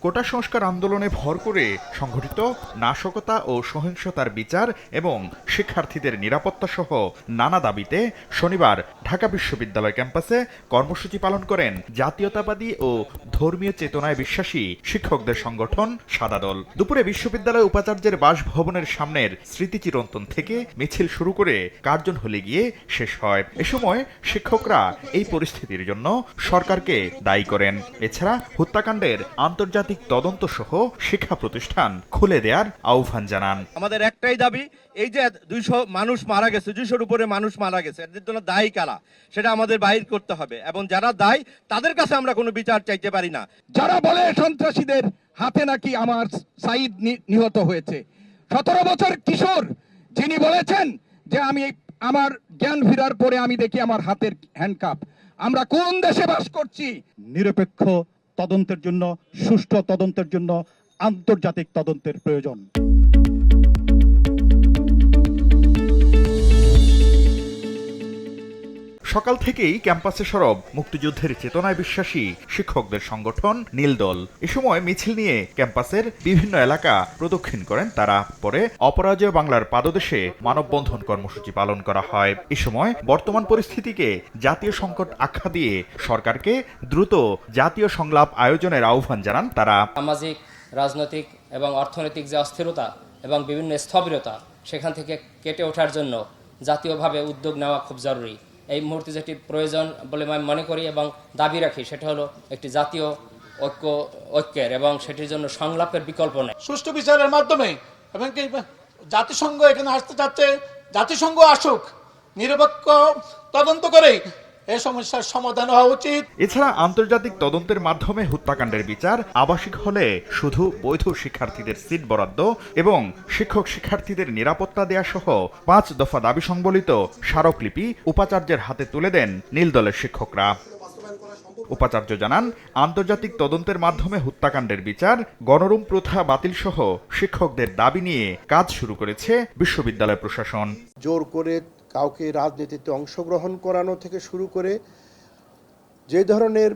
কোটা সংস্কার আন্দোলনে ভর করে সংঘটিত নাশকতা ও সহিংসতার বিচার এবং শিক্ষার্থীদের নিরাপত্তা সহ নানা দাবিতে শনিবার ঢাকা বিশ্ববিদ্যালয় ক্যাম্পাসে কর্মসূচি পালন করেন জাতীয়তাবাদী ও ধর্মীয় চেতনায় বিশ্বাসী শিক্ষকদের সংগঠন সাদা দল দুপুরে বিশ্ববিদ্যালয় উপাচার্যের বাসভবনের সামনের স্মৃতিচিরন্তন থেকে মিছিল শুরু করে কার্জন হলে গিয়ে শেষ হয়। এ সময় শিক্ষকরা এই পরিস্থিতির জন্য সরকারকে দায়ী করেন। এছাড়া হত্যাকাণ্ডের আন্তর্জাতিক তদন্ত সহ শিক্ষা প্রতিষ্ঠান খুলে দেওয়ার আহ্বান জানান। আমাদের একটাই দাবি এই যে দুইশো মানুষ মারা গেছে দুইশোর উপরে মানুষ মারা গেছে এদের জন্য দায়ী কারা? সেটা আমাদের বাহির করতে হবে এবং যারা দায়ী তাদের কাছে আমরা কোনো বিচার চাইতে পারি না। যারা বলে সন্ত্রাসীদের হাতে নাকি আমার সাইদ নি- নিহত হয়েছে। সতেরো বছর কিশোর যিনি বলেছেন যে আমি আমার জ্ঞান ফেরার পরে আমি দেখি আমার হাতের হ্যান্ডকাপ আমরা কোন দেশে বাস করছি? নিরপেক্ষ তদন্তের জন্য সুষ্ঠু তদন্তের জন্য আন্তর্জাতিক তদন্তের প্রয়োজন। সকাল থেকেই ক্যাম্পাসে সরব মুক্তিযুদ্ধের চেতনায় বিশ্বাসী শিক্ষকদের সংগঠন নীলদল। এ সময় মিছিল নিয়ে ক্যাম্পাসের বিভিন্ন এলাকা প্রদক্ষিণ করেন তারা। পরে অপরাজয় বাংলার পাদদেশে মানববন্ধন কর্মসূচি পালন করা হয়। এ সময় বর্তমান পরিস্থিতিকে জাতীয় সংকট আখ্যা দিয়ে সরকারকে দ্রুত জাতীয় সংলাপ আয়োজনের আহ্বান জানান তারা। সামাজিক, রাজনৈতিক এবং অর্থনৈতিক যে অস্থিরতা এবং বিভিন্ন স্থবিরতা, সেখান থেকে কেটে ওঠার জন্য জাতীয়ভাবে উদ্যোগ নেওয়া খুব জরুরি। এই মুহূর্তে যেটি প্রয়োজন বলে আমি মনে করি এবং দাবি রাখি, সেটা হলো একটি জাতীয় ঐক্য, ঐক্যের এবং সেটির জন্য সংলাপের বিকল্প নেই। সুষ্ঠু বিচারের মাধ্যমে, এবং জাতিসংঘ এখানে আসতে চাচ্ছে, জাতিসংঘ আসুক, নিরপেক্ষ তদন্ত করে এই সমস্যার সমাধান হওয়া উচিত। এছাড়া আন্তর্জাতিক তদন্তের মাধ্যমে হত্যাকাণ্ডের বিচার আবাসিক হলে শুধু বৈধ শিক্ষার্থীদের সিট বরাদ্দ এবং শিক্ষক শিক্ষার্থীদের নিরাপত্তা দেয়া সহ পাঁচ দফা দাবি সংবলিত স্মারকলিপি উপাচার্যের হাতে তুলে দেন নীলদলের শিক্ষকরা। উপাচার্য জানান আন্তর্জাতিক তদন্তের মাধ্যমে হত্যাকাণ্ডের বিচার গণরুম প্রথা বাতিল সহ শিক্ষকদের দাবি নিয়ে কাজ শুরু করেছে বিশ্ববিদ্যালয় প্রশাসন। জোর করে কাউকে রাজনীতিতে অংশগ্রহণ করানো থেকে শুরু করে যে ধরনের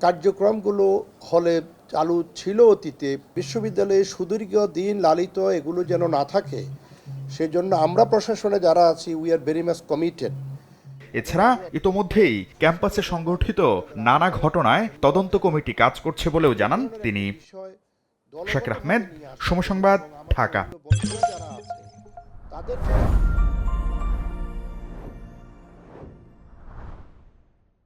কার্যক্রমগুলো হলে চালু ছিল অতীতে বিশ্ববিদ্যালয়ে সুদীর্ঘ দিন লালিত এগুলো যেন না থাকে সেজন্য আমরা প্রশাসনে যারা আছি we are very much committed এছাড়া ইতোমধ্যেই ক্যাম্পাসে সংগঠিত নানা ঘটনায় তদন্ত কমিটি কাজ করছে বলেও জানান তিনি। শাকির আহমেদ সময় সংবাদ ঢাকা যারা তাদের